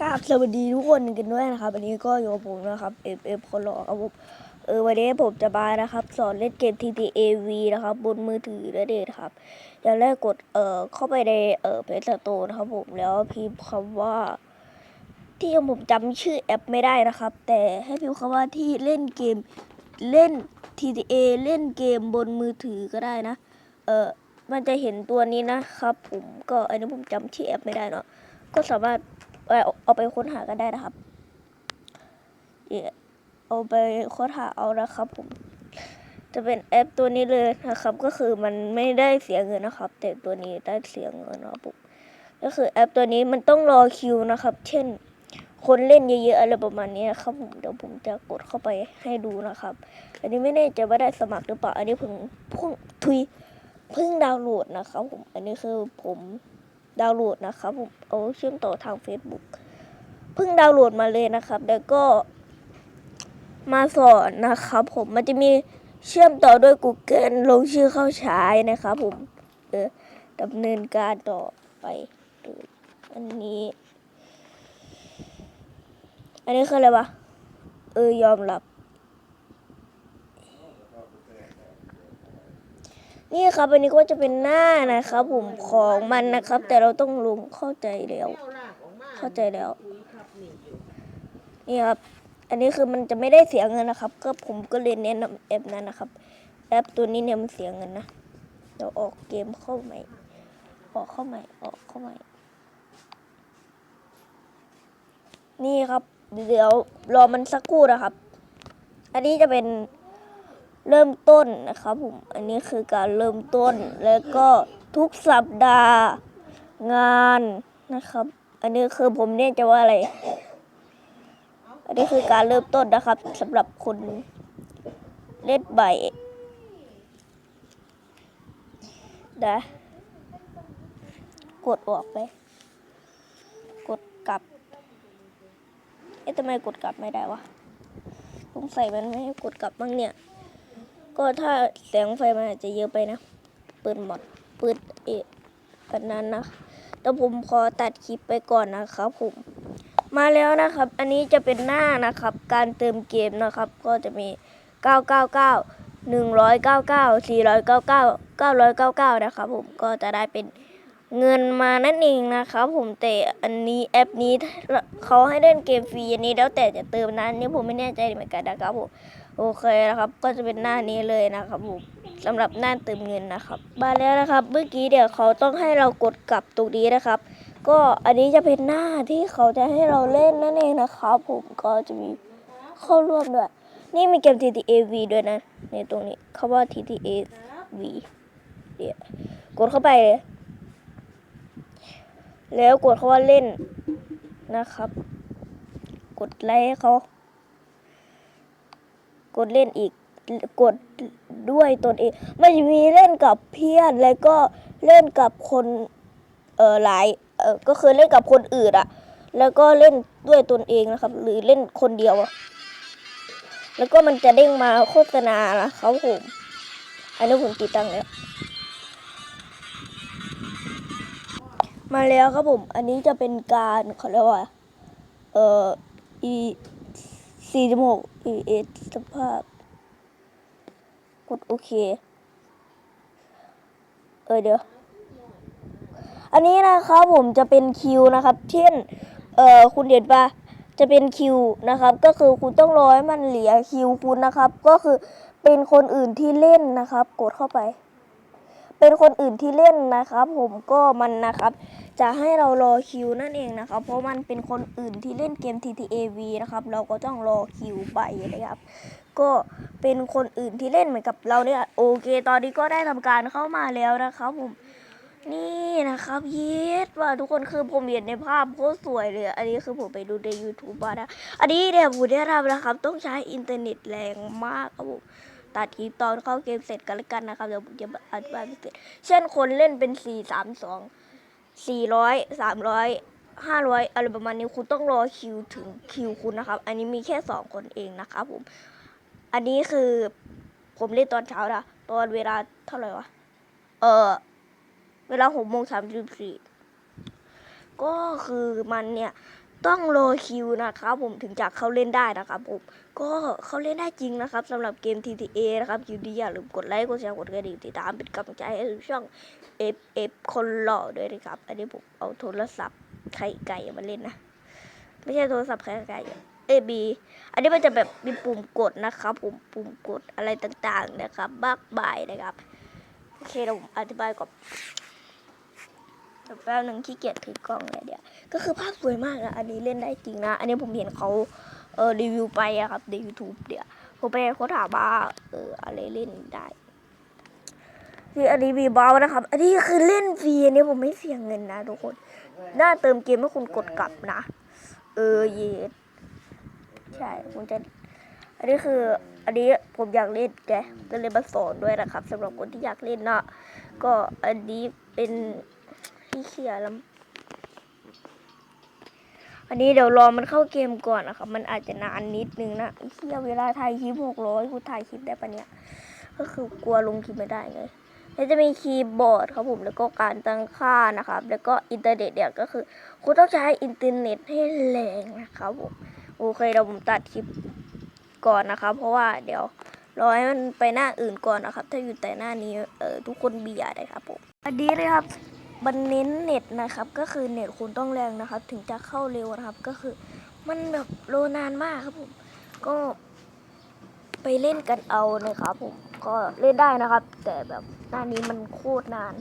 กราบสวัสดีทุกคนกันด้วยนะครับอันนี้ก็อยู่กับผมนะครับ FF คนหล่อครับผมเออวันนี้ผมจะมานะครับ สอนเล่นเกม TTAV นะครับ บนมือถือและเดทครับอย่างแรกกดเอ่อเข้าไปในเอ่อเพจสโตร์นะครับผมแล้วพิมพ์คำว่า ที่ผมจำชื่อแอปไม่ได้นะครับ แต่ให้พิมพ์คำว่าที่เล่นเกมเล่น TTA เล่นเกมบนมือถือก็ได้นะ เออมันจะเห็นตัวนี้นะครับ ผมก็อันนี้ผมจำชื่อแอปไม่ได้เนาะก็สามารถ เอาเอาไปค้นหากันได้นะครับเดี๋ยเอาไปค้นหาเอานะครับผม จะเป็นแอปตัวนี้เลยนะครับ ก็คือมันไม่ได้เสียเงินนะครับ แต่ตัวนี้ได้เสียเงินนะครับผมก็คือแอปตัวนี้มันต้องรอคิวนะครับ เช่น คนเล่นเยอะๆอะไรประมาณนี้ครับผมเดี๋ยวผมจะกดเข้าไปให้ดูนะครับ อันนี้ไม่แน่ใจว่าได้สมัครหรือเปล่า อันนี้เพิ่งเพิ่งทุยเพิ่งดาวน์โหลดนะครับผม อันนี้คือผม ดาวน์โหลดนะครับผมเอาเชื่อมต่อทาง Facebook เพิ่งดาวน์โหลดมาเลยนะครับ แล้วก็มาสอนนะครับผมมันจะมีเชื่อมต่อด้วย Google ลงชื่อเข้าใช้นะครับผมเออดำเนินการต่อไปเลยอันนี้ อันนี้คืออะไรวะ เออยอมรับ นี่ครับอันนี้ก็จะเป็นหน้านะครับผมของมันนะครับ แต่เราต้องลงเข้าใจแล้ว เข้าใจแล้ว นี่ครับ อันนี้คือมันจะไม่ได้เสียเงินนะครับ ก็ผมก็เลยแนะนำแอปนั้นนะครับ แอปตัวนี้เนี่ยมันเสียเงินนะเดี๋ยวออกเกมเข้าใหม่ ออกเข้าใหม่ ออกเข้าใหม่ นี่ครับ เดี๋ยวรอมันสักครู่นะครับ อันนี้จะเป็น เริ่มต้นนะครับผม อันนี้คือการเริ่มต้น แล้วก็ทุกสัปดาห์งานนะครับ อันนี้คือผมเนี่ยจะว่าอะไร อันนี้คือการเริ่มต้นนะครับสำหรับคนเล่นใบนะกดออกไป กดกลับ เอ๊ะทำไมกดกลับไม่ได้วะสงสัยมันไม่ให้กดกลับบ้างเนี่ย ก็ถ้าแสงไฟมันอาจจะเยอะไปนะ เปิดหมดเปิดเอะแบบนั้นนะแต่ผมขอตัดคลิปไปก่อนนะครับผม มาแล้วนะครับ อันนี้จะเป็นหน้านะครับ การเติมเกมนะครับ ก็จะมี 999 199 499 999 นะครับผม ก็จะได้เป็นเงินมานั่นเองนะครับผมแต่อันนี้แอปนี้เขาให้เล่นเกมฟรีอันนี้แล้วแต่จะเติมนั้นนี่ผมไม่แน่ใจเหมือนกันนะครับผม โอเคนะครับ ก็จะเป็นหน้านี้เลยนะครับผมสำหรับหน้าเติมเงินนะครับ มาแล้วนะครับ เมื่อกี้เดี๋ยวเขาต้องให้เรากดกลับตรงนี้นะครับ ก็อันนี้จะเป็นหน้าที่เขาจะให้เราเล่นนั่นเองนะครับ ผมก็จะมีเข้าร่วมด้วย นี่มีเกม TTAV ด้วยนะ ในตรงนี้เขาว่า TTAV เดี๋ยวกดเข้าไปเลยแล้วกดเขาว่าเล่นนะครับ กดไลค์เขา กดเล่นอีกกดด้วยตนเองมันจะมีเล่นกับเพื่อนแล้วก็เล่นกับคนเออหลายเออก็คือเล่นกับคนอื่นอะแล้วก็เล่นด้วยตนเองนะครับ หรือเล่นคนเดียวแล้วก็มันจะเด้งมาโฆษณาละเขาผมอันนี้ผมติดตั้งแล้ว มาแล้วครับผม อันนี้จะเป็นการเขาเรียกว่า เอออี 46 ES สภาพ กดโอเค เออเดี๋ยว อันนี้นะครับผมจะเป็นคิวนะครับ เช่น เอ่อคุณเด็ดปะจะเป็นคิวนะครับ ก็คือคุณต้องรอให้มันเหลือคิวคุณนะครับ ก็คือเป็นคนอื่นที่เล่นนะครับ กดเข้าไป เป็นคนอื่นที่เล่นนะครับ ผมก็มันนะครับ จะให้เรารอคิวนั่นเองนะครับ เพราะมันเป็นคนอื่นที่เล่นเกม TTAV นะครับ เราก็ต้องรอคิวไปนะครับ ก็เป็นคนอื่นที่เล่นเหมือนกับเราเนี่ยโอเค ตอนนี้ก็ได้ทำการเข้ามาแล้วนะครับผมนี่นะครับเยสว่าทุกคนคือผมเห็นในภาพโคตรสวยเลย อันนี้คือผมไปดูใน YouTube มานะอันนี้เนี่ยผมได้ทำนะครับ ต้องใช้อินเทอร์เน็ตแรงมากครับผม ตัดคลิปตอนเข้าเกมเสร็จกันแล้วกันนะครับเดี๋ยวผมจะอธิบายพิเศษเช่นคนเล่นเป็นสี่สามสองสี่ร้อยสามร้อยห้าร้อยอะไรประมาณนี้คุณต้องรอคิวถึงคิวคุณนะครับ อันนี้มีแค่สองคนเองนะครับผม อันนี้คือผมเล่นตอนเช้านะตอนเวลาเท่าไหร่วะ เออเวลาหกโมงสามสิบสี่ก็คือมันเนี่ย ต้องรอคิวนะครับผมถึงจะเข้าเล่นได้นะครับผมก็เข้าเล่นได้จริงนะครับสำหรับเกม TTA นะครับคิวดีอย่าลืมกดไลค์กดแชร์กดกระดิ่งติดตามเป็นกำลังใจให้ช่อง FF คนหล่อด้วยนะครับ อันนี้ผมเอาโทรศัพท์ไข่ไก่มาเล่นนะ ไม่ใช่โทรศัพท์ไข่ไก่เอบีอันนี้มันจะแบบมีปุ่มกดนะครับผมปุ่มกดอะไรต่างๆนะครับมากมายนะครับโอเคเราผมอธิบายก่อน แป๊บนึงขี้เกียจถือกล้องเลยเดี๋ยว ก็คือภาพสวยมากอะอันนี้เล่นได้จริงนะ อันนี้ผมเห็นเขาเออรีวิวไปอะครับใน YouTube เดี๋ยวผมไปเขาถามว่าเอออะไรเล่นได้คืออันนี้วีบอลนะครับ อันนี้คือเล่นฟรีอันนี้ผมไม่เสียเงินนะทุกคนน่าเติมเกมให้คุณกดกลับนะ เออเยสใช่ผมจะ อันนี้คือ อันนี้ผมอยากเล่นแกก็เลยมาสอนด้วยนะครับสำหรับคนที่อยากเล่นนะก็อันนี้เป็น ที่เขียร์ลำอันนี้เดี๋ยวรอมันเข้าเกมก่อนนะครับ มันอาจจะนานนิดนึงนะไอ้เขียเวลาถ่ายคลิปหกร้อยกูถ่ายคลิปได้ปะเนี่ย ก็คือกลัวลงคลิปไม่ได้ไงแล้วจะมีคีย์บอร์ดครับผมแล้วก็การตั้งค่านะครับ แล้วก็อินเทอร์เน็ตเนี่ยก็คือคุณต้องใช้อินเทอร์เน็ตให้แรงนะครับผมโอเคเดี๋ยวผมตัดคลิปก่อนนะครับ เพราะว่าเดี๋ยวรอให้มันไปหน้าอื่นก่อนนะครับ ถ้าอยู่แต่หน้านี้เออทุกคนเบียร์นะครับผมอันนี้เลยครับ มันเน้นเน็ตนะครับ ก็คือเน็ตคุณต้องแรงนะครับ ถึงจะเข้าเร็วนะครับ ก็คือมันแบบโลนานมากครับผม ก็ไปเล่นกันเอานะครับผม ก็เล่นได้นะครับ แต่แบบหน้านี้มันโคตรนาน